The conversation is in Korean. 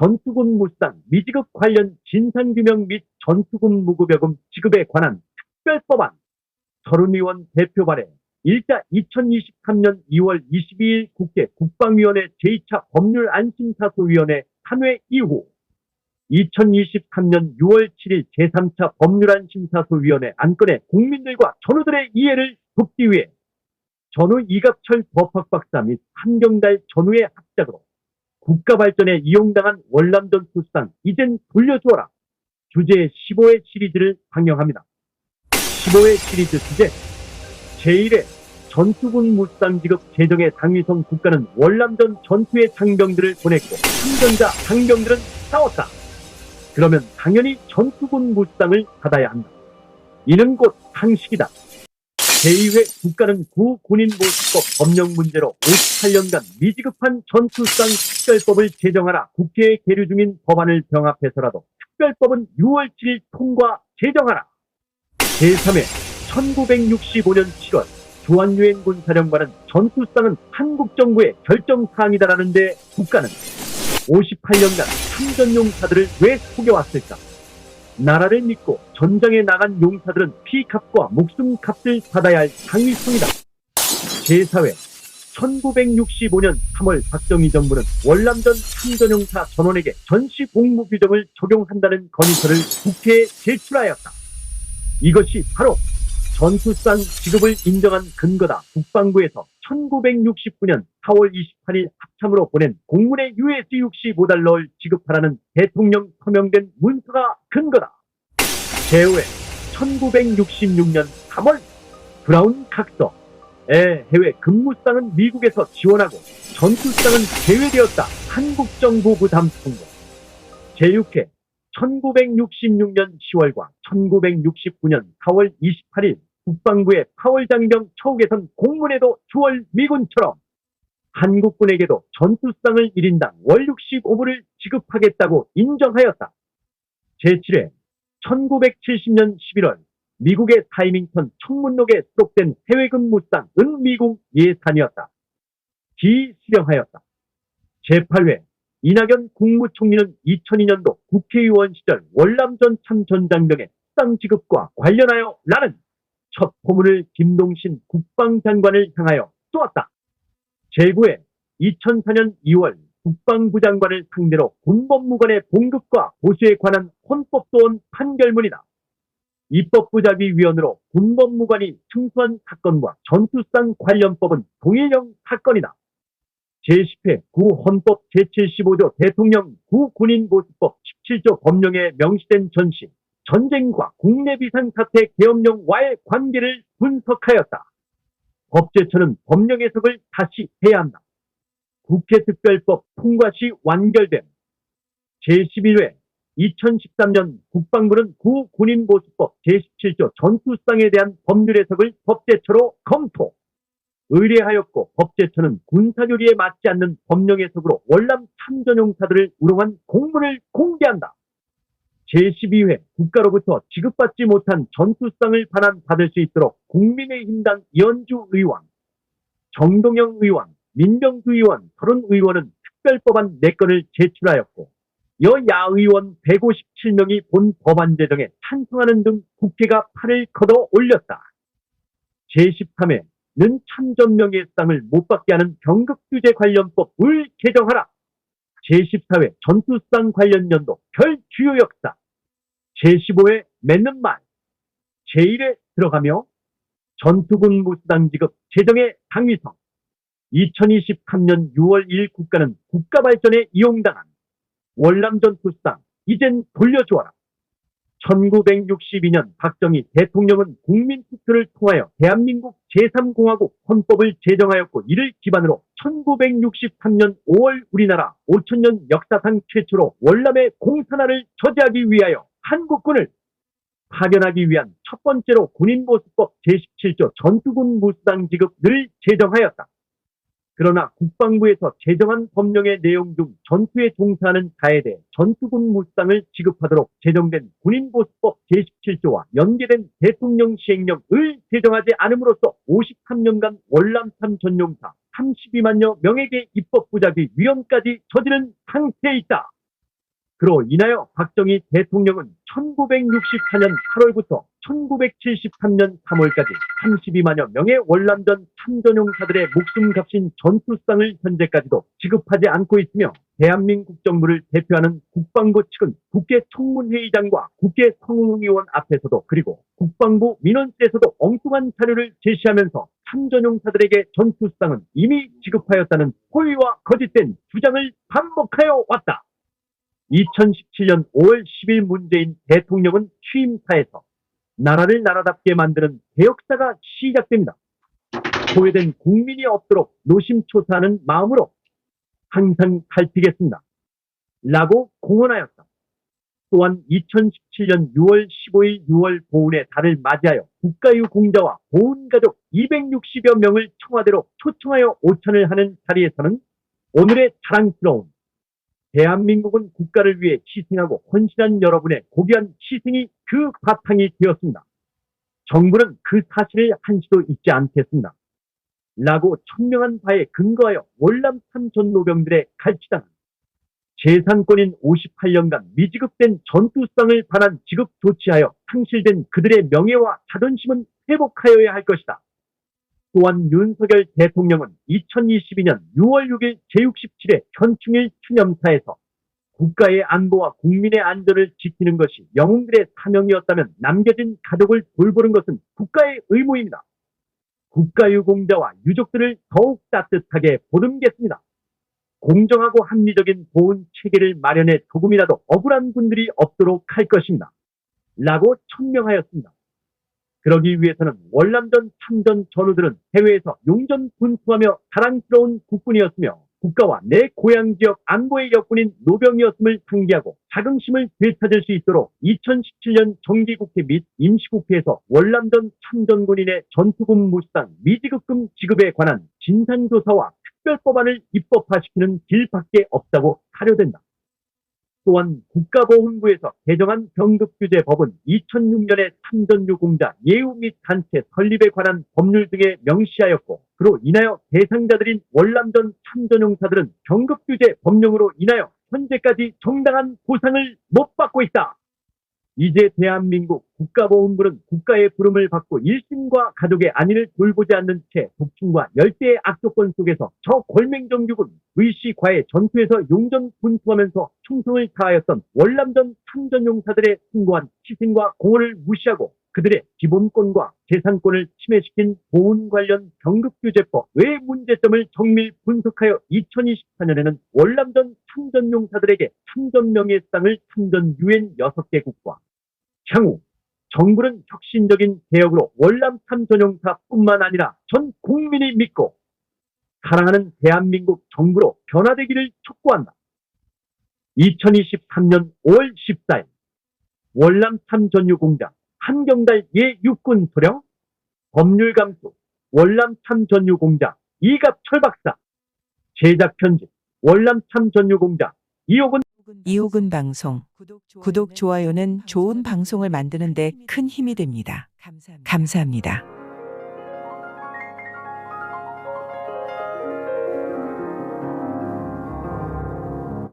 전투군 무상 미지급 관련 진상규명 및 전투군 무급여금 지급에 관한 특별법안. 서른의원 대표 발의 일자 2023년 2월 22일 국회 국방위원회 제2차 법률안심사소위원회 3회 이후 2023년 6월 7일 제3차 법률안심사소위원회 안건에 국민들과 전우들의 이해를 돕기 위해 전우 이갑철 법학박사 및 한경달 전우의 합작으로 국가 발전에 이용당한 월남전 수상 이젠 돌려주어라 주제 15회 시리즈를 방영합니다. 15회 시리즈 주제 제1회 전투군 무쌍지급 제정의 당위성 국가는 월남전 전투의 장병들을 보냈고 참전자 장병들은 싸웠다. 그러면 당연히 전투군 무쌍을 받아야 한다. 이는 곧 상식이다. 제2회 국가는 구 군인보수법 법령 문제로 58년간 미지급한 전투상 특별법을 제정하라 국회에 계류 중인 법안을 병합해서라도 특별법은 6월 7일 통과 제정하라. 제3회 1965년 7월 주한유엔 군사령관은 전투상은 한국 정부의 결정사항이다라는데 국가는 58년간 참전용사들을 왜 속여왔을까? 나라를 믿고 전장에 나간 용사들은 피값과 목숨값을 받아야 할 당위성이다. 제4회 1965년 3월 박정희 정부는 월남전 참전용사 전원에게 전시 복무 규정을 적용한다는 건의서를 국회에 제출하였다. 이것이 바로 전투상 지급을 인정한 근거다. 국방부에서 1969년 4월 28일 합참으로 보낸 공문의 USC65달러를 지급하라는 대통령 서명된 문서가 근거다. 제후에 1966년 3월 브라운 각서 에 해외 근무상은 미국에서 지원하고 전투상은 제외되었다. 한국 정부 부담 통보. 제6회 1966년 10월과 1969년 4월 28일 국방부의 파월장병 처우개선 공문에도 주월 미군처럼 한국군에게도 전투상을 1인당 월 65불을 지급하겠다고 인정하였다. 제7회 1970년 11월 미국의 타이밍턴 청문록에 수록된 해외근무상 은미국 예산이었다. 기수령하였다. 제8회 이낙연 국무총리는 2002년도 국회의원 시절 월남전 참전장병의 수당 지급과 관련하여 라는 첫 포문을 김동신 국방장관을 향하여 쏘았다. 제9회 2004년 2월 국방부 장관을 상대로 군법무관의 봉급과 보수에 관한 헌법소원 판결문이다. 입법부작위위원으로 군법무관이 승소한 사건과 전투상 관련법은 동일형 사건이다. 제10회 구헌법 제75조 대통령 구군인보수법 17조 법령에 명시된 전시 전쟁과 국내 비상사태 계엄령과의 관계를 분석하였다. 법제처는 법령 해석을 다시 해야 한다. 국회 특별법 통과 시 완결됨. 제11회 2013년 국방부는 구군인보수법 제17조 전투상에 대한 법률 해석을 법제처로 검토. 의뢰하였고 법제처는 군사교리에 맞지 않는 법령 해석으로 월남 참전용사들을 우롱한 공문을 공개한다. 제12회 국가로부터 지급받지 못한 전투상을 반환받을 수 있도록 국민의힘당 이현주 의원, 정동영 의원, 민병수 의원, 서른 의원은 특별법안 4건을 제출하였고 여야 의원 157명이 본 법안 제정에 찬성하는 등 국회가 팔을 걷어 올렸다. 제13회 는 참전명예 상을 못 받게 하는 경급규제 관련법을 개정하라. 제14회 전투상 관련 연도 별 주요 역사. 제15회 맺는 말. 제1회 들어가며 전투군 무수당 지급 제정의 당위성. 2023년 6월 1일 국가는 국가발전에 이용당한 월남전투상 이젠 돌려주어라. 1962년 박정희 대통령은 국민투표를 통하여 대한민국 제3공화국 헌법을 제정하였고 이를 기반으로 1963년 5월 우리나라 5천년 역사상 최초로 월남의 공산화를 저지하기 위하여 한국군을 파견하기 위한 첫 번째로 군인보수법 제17조 전투군 무수당 지급을 제정하였다. 그러나 국방부에서 제정한 법령의 내용 중 전투에 종사하는 자에 대해 전투군 무상을 지급하도록 제정된 군인보수법 제17조와 연계된 대통령 시행령을 제정하지 않음으로써 53년간 월남참 전용사 32만여 명에게 입법부작위 위헌까지 저지른 상태에 있다. 그로 인하여 박정희 대통령은 1964년 8월부터 1973년 3월까지 32만여 명의 월남전 참전용사들의 목숨 값인 전투상을 현재까지도 지급하지 않고 있으며 대한민국 정부를 대표하는 국방부 측은 국회 청문회의장과 국회 성웅의원 앞에서도 그리고 국방부 민원실에서도 엉뚱한 자료를 제시하면서 참전용사들에게 전투상은 이미 지급하였다는 허위와 거짓된 주장을 반복하여 왔다. 2017년 5월 10일 문재인 대통령은 취임사에서 나라를 나라답게 만드는 개혁사가 시작됩니다. 소외된 국민이 없도록 노심초사하는 마음으로 항상 살피겠습니다. 라고 공언하였다. 또한 2017년 6월 15일 6월 보훈의 달을 맞이하여 국가유 공자와 보훈가족 260여 명을 청와대로 초청하여 오찬을 하는 자리에서는 오늘의 자랑스러운 대한민국은 국가를 위해 희생하고 헌신한 여러분의 고귀한 희생이 그 바탕이 되었습니다. 정부는 그 사실을 한시도 잊지 않겠습니다. 라고 천명한 바에 근거하여 월남산 전노병들의 갈치당 재산권인 58년간 미지급된 전투상을 반환 지급 조치하여 상실된 그들의 명예와 자존심은 회복하여야 할 것이다. 또한 윤석열 대통령은 2022년 6월 6일 제67회 현충일 추념사에서 국가의 안보와 국민의 안전을 지키는 것이 영웅들의 사명이었다면 남겨진 가족을 돌보는 것은 국가의 의무입니다. 국가유공자와 유족들을 더욱 따뜻하게 보듬겠습니다. 공정하고 합리적인 보훈 체계를 마련해 조금이라도 억울한 분들이 없도록 할 것입니다. 라고 천명하였습니다. 그러기 위해서는 월남전 참전 전우들은 해외에서 용전 분투하며 자랑스러운 국군이었으며 국가와 내 고향 지역 안보의 역군인 노병이었음을 상기하고 자긍심을 되찾을 수 있도록 2017년 정기국회 및 임시국회에서 월남전 참전군인의 전투금 무상 미지급금 지급에 관한 진상조사와 특별법안을 입법화시키는 길밖에 없다고 사료된다. 또한 국가보훈부에서 개정한 병급규제법은 2006년에 참전유 공자 예우 및 단체 설립에 관한 법률 등에 명시하였고 그로 인하여 대상자들인 월남전 참전용사들은 병급규제 법령으로 인하여 현재까지 정당한 보상을 못 받고 있다. 이제 대한민국 국가보훈부는 국가의 부름을 받고 일심과 가족의 안위를 돌보지 않는 채 독충과 열대의 악조건 속에서 저 골맹정규군 의시과의 전투에서 용전 분투하면서 충성을 다하였던 월남전 참전용사들의 숭고한 희생과 공헌을 무시하고 그들의 기본권과 재산권을 침해시킨 보훈 관련 병급규제법 외 문제점을 정밀 분석하여 2024년에는 월남전 참전용사들에게 참전명예상을 참전 유엔 6개국과 향후 정부는 혁신적인 개혁으로 월남 참전용사뿐만 아니라 전 국민이 믿고 사랑하는 대한민국 정부로 변화되기를 촉구한다. 2023년 5월 14일 월남 참전유공장 한경달 예육군 소령 법률 감수 월남 참전유공장 이갑철 박사 제작 편집 월남 참전유공장 이옥은 이호근 방송 구독 좋아요는 좋은 방송을 만드는 데 큰 힘이 됩니다. 감사합니다.